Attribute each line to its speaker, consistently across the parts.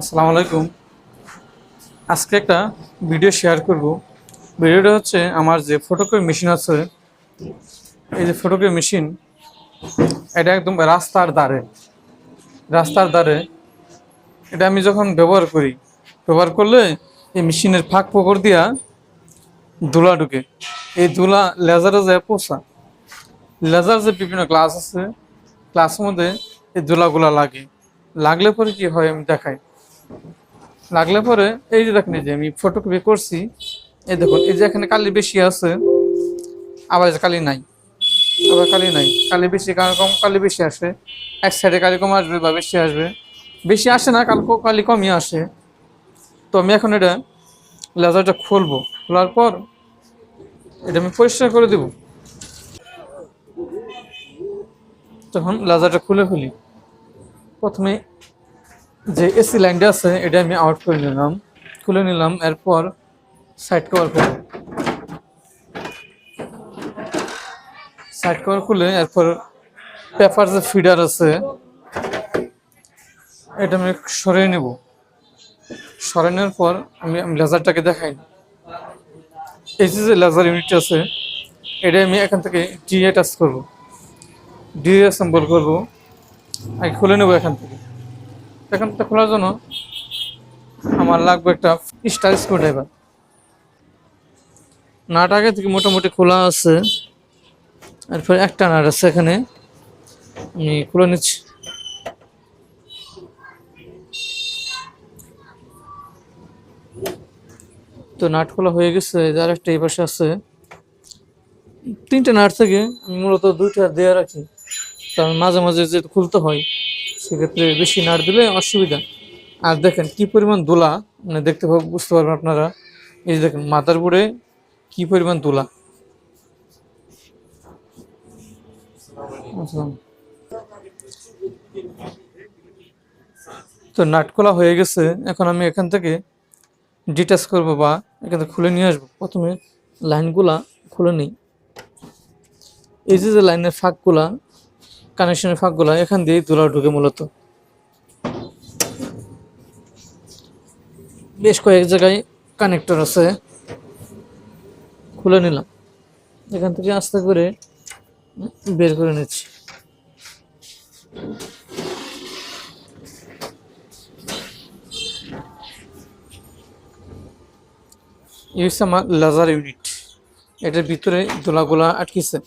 Speaker 1: আসসালামু আলাইকুম। আজকে একটা ভিডিও শেয়ার করব। ভিডিওটা হচ্ছে আমার যে ফটোকপি মেশিন আছে, এই যে ফটোকপি মেশিন এটা একদম রাস্তার ধারে। রাস্তার ধারে। এটা আমি যখন ব্যবহার করি, ব্যবহার করলে এই মেশিনের ফাঁক ফোকর দিয়া ধুলা ঢুকে। এই ধুলা লেজারে যায় পোষা লেজার যে বিভিন্ন ক্লাস আছে ক্লাসের মধ্যে এই ধুলাগুলা লাগে। লাগলে পরে কি হয় আমি দেখাই। লাগলে পরে, এই যে দেখেন যে আমি ফটোকপি করছি, এই দেখুন, এই যে এখানে কালি বেশি আছে, আবার কালি নাই, আবার কালি নাই, কালি বেশি কম, কালি বেশি আসে, এক সাইডে কালি কম আসবে বা বেশি আসবে, বেশি আসে না, কাল কালি কমই আসে। তো আমি এখন এটা লেজারটা খুলবো, খোলার পর এটা আমি পরিষ্কার করে দেব। তখন লেজারটা খুলে ফেলি। প্রথমে যে এসি লাইনটা আছে, এটা আমি আউট করে নিলাম, খুলে নিলাম, এরপর সাইড কভার করব সাইড কভার খুলে এরপর পেপার যে ফিডার আছে, এটা আমি সরিয়ে নেব। সরানোর পর আমি আমি লেজারটাকে দেখাই। এই যে লেজার ইউনিট আছে, এটা আমি এখান থেকে ডিএ টাচ করব। ডিএ অ্যাসেম্বল করব। আমি খুলে নেব এখান থেকে। এখান থেকে খোলার জন্য আমার লাগবে একটা স্টার স্ক্রু ড্রাইভার নাট আগে থেকে মোটামুটি খোলা আছে। এরপর একটা নাট আছে এখানে। আমি খুলে নিচ্ছি। তো নাট খোলা হয়ে গেছে যার একটা এই পাশে আছে। তিনটে নাট থেকে আমি মূলত দুইটা দেওয়া রাখি, কারণ মাঝে মাঝে যেহেতু খুলতে হয় সেক্ষেত্রে বেশি নাড় দিলে অসুবিধা। আর দেখেন কি পরিমাণ দোলা মানে দেখতে পাব- বুঝতে পারবেন আপনারা। এই যে দেখেন মাথার বোর্ডে কি পরিমাণ দোলা। তো নাট খোলা হয়ে গেছে। এখন আমি এখান থেকে ডিটাচ করব বা এখান থেকে খুলে নিয়ে আসব। প্রথমে লাইনগুলা খুলে নিই। এই যে যে লাইনের ফাঁকগুলা কানেকশনের ফাঁকগুলা এখান দিয়ে দোলা ঢুকে মূলত। বেশ কয়েক জায়গায় কানেক্টর আছে। খুলে নিলাম। এখান থেকে আস্তে করে বের করে নিচ্ছি। হচ্ছে আমার লেজার ইউনিট এটার ভিতরে দোলাগুলা আটকেছে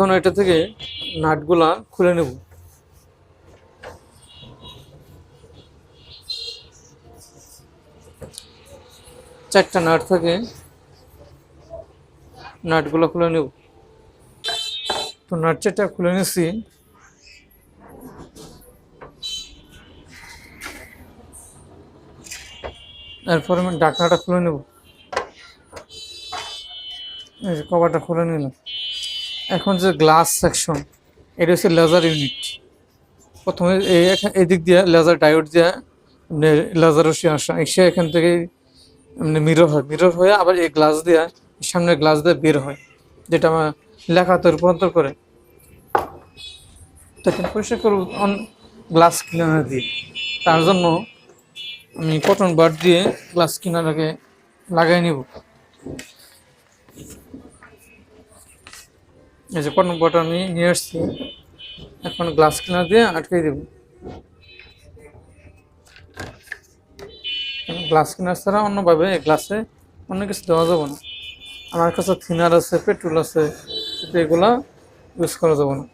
Speaker 1: এখন এটা থেকে নাটগুলা খুলে নেব। চারটা নাট থাকে, নাটগুলো খুলে নেব। তো নাট চারটা খুলে নিছি। এরপর আমি ডাকনাটা খুলে নেব। এই যে কভারটা খুলে নিলাম। এখন যে গ্লাস সেকশন এটা হচ্ছে লেজার ইউনিট প্রথমে এদিক দিয়ে লেজার ডায়োড দিয়ে লেজার রশি আসা, এসে এখান থেকে মানে মিরর হয়। মিরর হয়ে আবার এই গ্লাস দিয়ে সামনে গ্লাস দিয়ে বের হয়, যেটা আমার লেখাতে রূপান্তর করে। তো এখন পরিষ্কার করব অন গ্লাস ক্লিনার দিয়ে তার জন্য আমি কটন বাড দিয়ে গ্লাস ক্লিনারটাকে লাগাই নিব। এই যে বাড আমি নিয়ে আসছি। এখন গ্লাস ক্লিনার দিয়ে আটকে দেব। গ্লাস ক্লিনার ছাড়া অন্যভাবে গ্লাসে অন্য কিছু দেওয়া যাবে না। আমার কাছে থিনার আছে, পেট্রোল আছে এগুলা ইউজ করা যাবে না।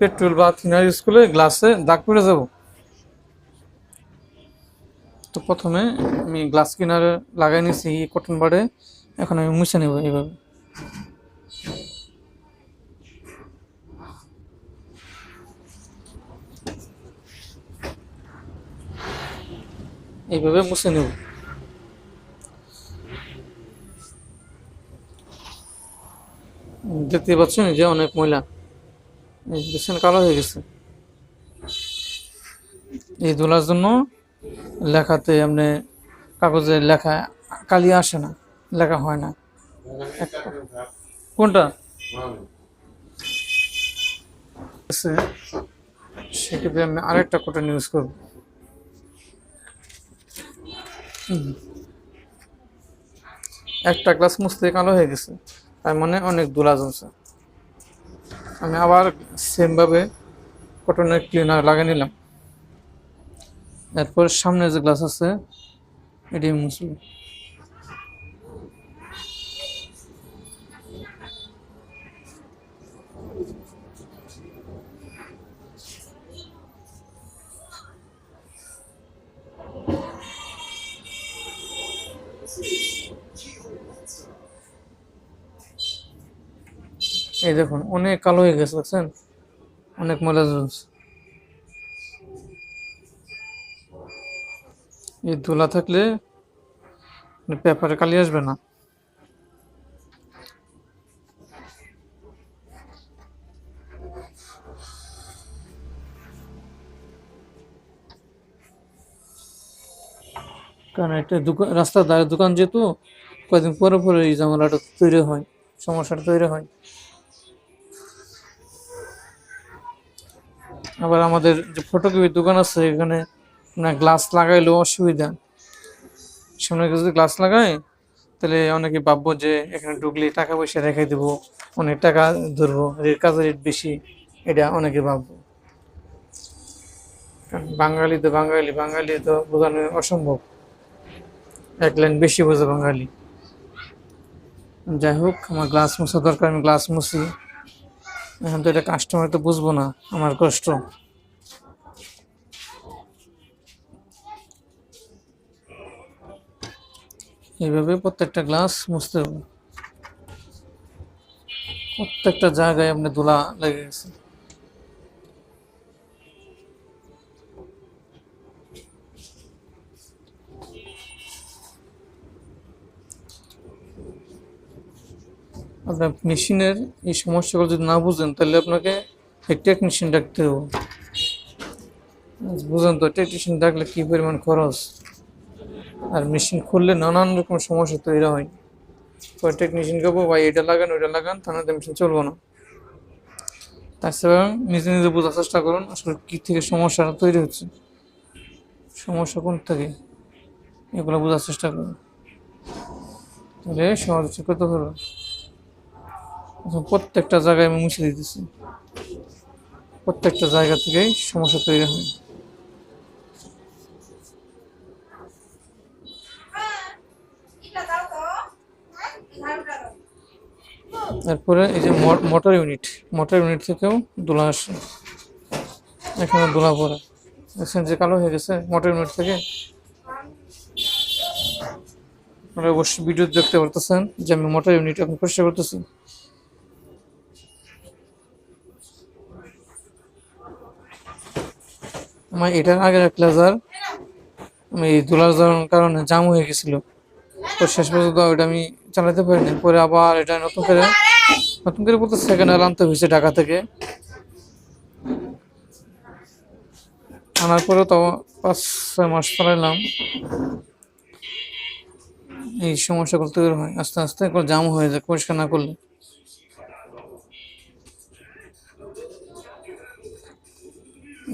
Speaker 1: পেট্রোল বা থিনার ইউজ করলে গ্লাসে দাগ পড়ে যাব। তো প্রথমে আমি গ্লাস কিনারে লাগাই নিয়েছি কটন বাডে এখন আমি মুছে নেব এইভাবে। এইভাবে মুছে নেব। দেখতে পাচ্ছেন যে অনেক ময়লা। এই কালো হয়ে গেছে। এই ধুলার জন্য লেখাতে এমনি কাগজে লেখা কালি আসে না, লেখা হয় না। কোনটা? সেক্ষেত্রে আমি আরেকটা কোটন ইউজ করব। একটা গ্লাস মুছতে কালো হয়ে গেছে, তার মানে অনেক দুলা জমছে। আমি আবার সেমভাবে কটনের ক্লিনার লাগিয়ে নিলাম। এরপর সামনে যে গ্লাস আছে, এটি মুছব এই দেখুন, অনেক কালো হয়ে গেছে, দেখছেন? অনেক ময়লা জমছে। এই ধুলা থাকলে পেপারে কালি আসবে না। কারণ একটা দোকান রাস্তার ধারে দোকান যেহেতু, কয়েকদিন পরে পরে এই ঝামেলাটা তৈরি হয়, সমস্যাটা তৈরি হয়। আবার আমাদের যে ফটোকপির দোকান আছে, এখানে না গ্লাস লাগাইলেও অসুবিধা। সামনে যদি গ্লাস লাগাই, তাহলে অনেকে ভাববো যে এখানে ঢুকলে টাকা পয়সা রেখে দেবো, অনেক টাকা ধরবো কাজের রেট বেশি, এটা অনেকে ভাববো। বাঙালি তো বাঙালি বাঙালি তো বোঝানো অসম্ভব। এক লাইন বেশি বোঝে বাঙালি। যাই হোক, আমার গ্লাস মোছা দরকার, আমি গ্লাস মুছি। এখন তো এটা কাস্টমার তো বুঝব না, আমার কষ্ট। এইভাবে প্রত্যেকটা গ্লাস মুছতে হবে। প্রত্যেকটা জায়গায় আপনি ধুলা লেগে গেছে। আপনার মেশিনের এই সমস্যাগুলো যদি না বুঝেন, তাহলে আপনাকে টেকনিশিয়ান ডাকতে হবে। বুঝেন তো টেকনিশিয়ান ডাকলে কী পরিমাণ খরচ? আর মেশিন খুললে নানান রকম সমস্যা তৈরি হয়। পরে টেকনিশিয়ান কেবো ভাই, এটা লাগান, ওইটা লাগান তাহলে মেশিন চলবো না। তার তাছাড়া নিজে নিজে বোঝার চেষ্টা করুন, আসলে কী থেকে সমস্যাটা তৈরি হচ্ছে। সমস্যা কোন থেকে? এগুলো বোঝার চেষ্টা করুন। তাহলে সহজ কত হলো প্রত্যেকটা জায়গায় আমি মুছে দিতেছি। প্রত্যেকটা জায়গা থেকেই সমস্যা তৈরি হয়। তারপরে এই যে মোটর ইউনিট মোটর ইউনিট থেকেও দোলা আসে। এখানে দোলা পড়ে। দেখছেন যে কালো হয়ে গেছে মোটর ইউনিট থেকে। অবশ্যই ভিডিও দেখতে পারতেছেন যে আমি মোটর ইউনিট এখন পরিষ্কার করতেছি। আমার এটার আগের এক প্লেজার আমি এই দোলার কারণে জাম হয়ে গেছিল। তো শেষ পর্যন্ত ওটা আমি চালাতে পারিনি। পরে আবার এটা নতুন করে নতুন করে বলতে সেকেন্ড আনতে হয়েছে ঢাকা থেকে। আনার পরে তো পাঁচ, ছয় মাস চালাইলাম এই সমস্যাগুলো তৈরি হয়, আস্তে আস্তে একবার জাম হয়ে যায়, পরিষ্কার না করলে।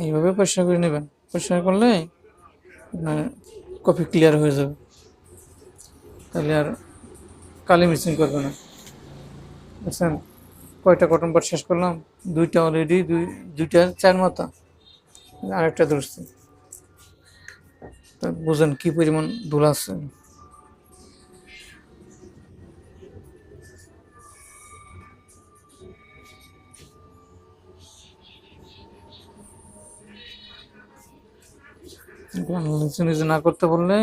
Speaker 1: এইভাবে পরিষ্কার করে নেবেন। পরিষ্কার করলে আপনার কপি ক্লিয়ার হয়ে যাবে। তাহলে আর কালি মিসিং করবে না। বুঝছেন? কয়টা কটন পাট শেষ করলাম? দুইটা অলরেডি দুই, দুইটা চার মাথা। আরেকটা ধরছি। বুঝেন কি পরিমাণ ধুলা আছে? নিজে না করতে বললে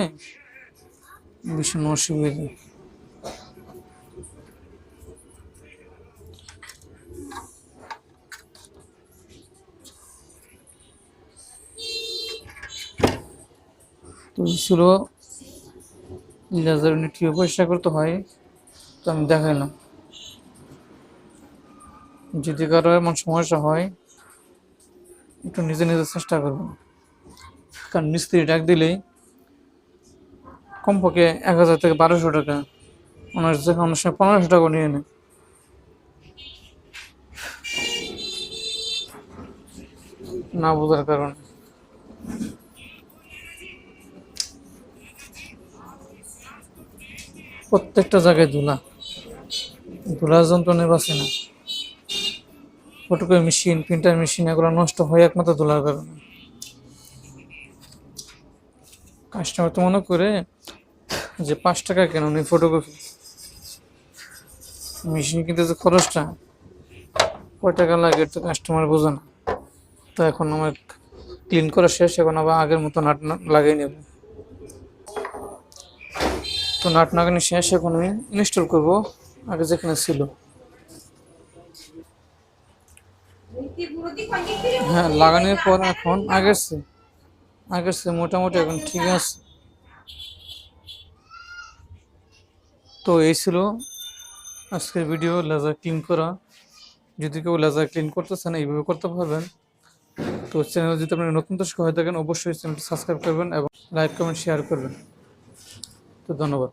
Speaker 1: ভীষণ অসুবিধা। ছিল। লেজার ইউনিট কীভাবে পরিষ্কার করতে হয়, তো আমি দেখাইলাম। যদি কারও এমন সমস্যা হয়, একটু নিজে নিজে চেষ্টা করবেন। কারণ মিস্ত্রি ডাক দিলেই কমপক্ষে এক হাজার থেকে বারোশো টাকা। অনেক জায়গায় অনেক সময় পনেরোশো টাকা নিয়ে নেয়। না বোঝার কারণে। প্রত্যেকটা জায়গায় ধুলা। ধুলার যন্ত্রণে বাঁচে না। ফটোকপি মেশিন প্রিন্টার মেশিন, এগুলো নষ্ট হয় একমাত্র ধুলার কারণে। কাস্টমার তো মনে করে যে পাঁচ টাকা কেন? নেই ফটোকপি মেশিন কিনতে যে খরচটা, কয় টাকা লাগে তো কাস্টমার বোঝে না। তো এখন আমার ক্লিন করা শেষ, এখন আবার আগের মতো নাট লাগিয়ে নেব। তো নাট লাগানো শেষ, এখন আমি ইনস্টল করব, আগে যেখানে ছিল। হ্যাঁ লাগানোর পর এখন আগের চেয়ে আগের চেয়ে মোটামুটি এখন ঠিক আছে। তো এই ছিল আজকের ভিডিও লেজার ক্লিন করা। যদি কেউ লেজার ক্লিন করতে চান, এইভাবে করতে পারবেন। তো চ্যানেল যদি আপনি নতুন দর্শক হয়ে থাকেন, অবশ্যই চ্যানেলটি সাবস্ক্রাইব করবেন এবং লাইক কমেন্ট শেয়ার করবেন। তো ধন্যবাদ।